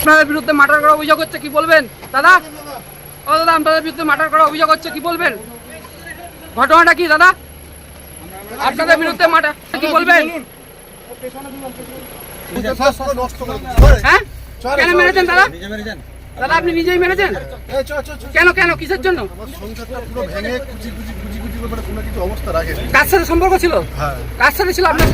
আপনাদের বিরুদ্ধে মার্ডার করার অভিযোগ হচ্ছে কি বলবেন? দাদা? ও দাদা আপনাদের বিরুদ্ধে মার্ডার করার অভিযোগ হচ্ছে কি বলবেন? ঘটনাটা কি দাদা? আপনাদের বিরুদ্ধে মার্ডার কি বলবেন? হ্যাঁ? কেন মেরেছেন দাদা? দাদা আপনি নিজেই মেরেছেন? কেন কেন কিসের জন্য? করে কার সাথে সম্পর্ক ছিল? হ্যাঁ। কার সাথে ছিল আপনার?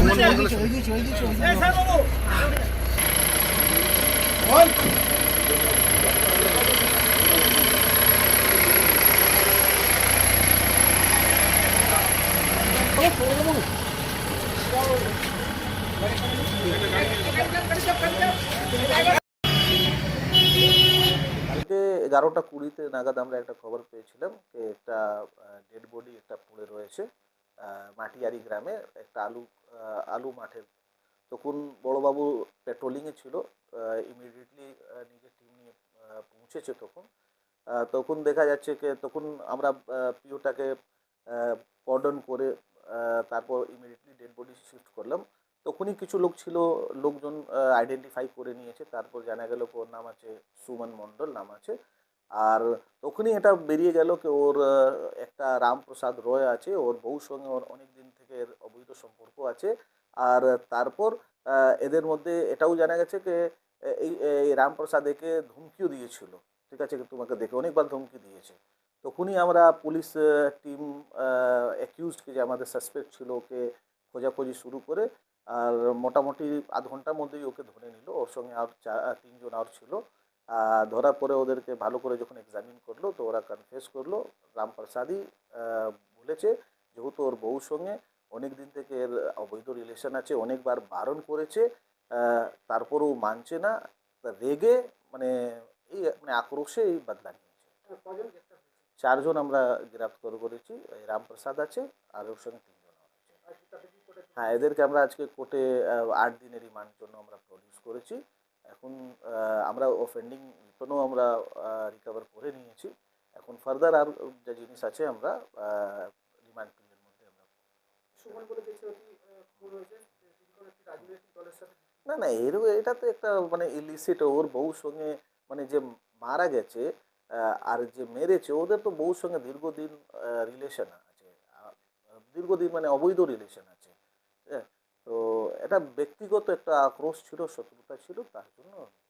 এগারোটা কুড়িতে নাগাদ আমরা একটা খবর পেয়েছিলাম যে একটা ডেড বডি একটা পড়ে রয়েছে মাটিয়ারি গ্রামে, একটা আলু আলু মাঠের। তখন বড়বাবু পেট্রোলিংয়ে ছিল নিয়ে পৌঁছেছে তখন। তখন দেখা যাচ্ছে যে তখন আমরা পিওটাকে কর্ডন করে তারপর ইমিডিয়েটলি ডেড বডি শিফট করলাম। তখনই কিছু লোক ছিল, লোকজন আইডেন্টিফাই করে নিয়েছে। তারপর জানা গেল ওর নাম আছে সুমন মণ্ডল, নাম আছে। আর তখনই এটা বেরিয়ে গেল কি, ওর একটা রামপ্রসাদ রয় আছে, ওর বউর সঙ্গে ওর অনেক দিন থেকে অবৈধ সম্পর্ক আছে। আর তারপর এদের মধ্যে এটাও জানা গেছে যে এই এই রামপ্রসাদ একে ধমকিও দিয়েছিল। ঠিক আছে তোমাকে দেখে অনেকবার ধমকি দিয়েছে। তখনই আমরা পুলিশ টিম অ্যাকিউজকে যে আমাদের সাসপেক্ট ছিল ওকে খোঁজাখুঁজি শুরু করে, আর মোটামুটি আধ ঘণ্টার মধ্যেই ওকে ধরে নিল। ওর সঙ্গে আর চা- আর তিনজন আর ছিল। ধরার পরে ওদেরকে ভালো করে যখন এক্সামিন করল, তো ওরা কনফেস করল। রামপ্রসাদই বলেছে যেহেতু ওর বউর সঙ্গে অনেক দিন থেকে এর অবৈধ রিলেশন আছে, অনেকবার বারণ করেছে তারপরেও মানছে না রেগে মানে এই মানে আক্রোশে এই বদলা নিয়েছে। চারজন আমরা গ্রেপ্তার করেছি রামপ্রসাদ আছে আর ওর সঙ্গে তিনজন হ্যাঁ এদেরকে আমরা আজকে কোর্টে আট দিনের রিমান্ডের জন্য আমরা প্রডিউস করেছি। এখন আমরা অফেন্ডিং রিটার্নও আমরা রিকভার করে নিয়েছি। এখন ফার্দার আর যে জিনিস আছে আমরা রিমান্ড পিরিয়ডের মধ্যে আমরা না না, এর এটা তো একটা মানে ইলিসিট ওর বউর সঙ্গে মানে যে মারা গেছে আর যে মেরেছে, ওদের তো বউর সঙ্গে দীর্ঘদিন রিলেশন আছে দীর্ঘদিন মানে অবৈধ রিলেশন আছে হ্যাঁ? তো এটা ব্যক্তিগত একটা আক্রোশ ছিল, শত্রুতা ছিল, তার জন্য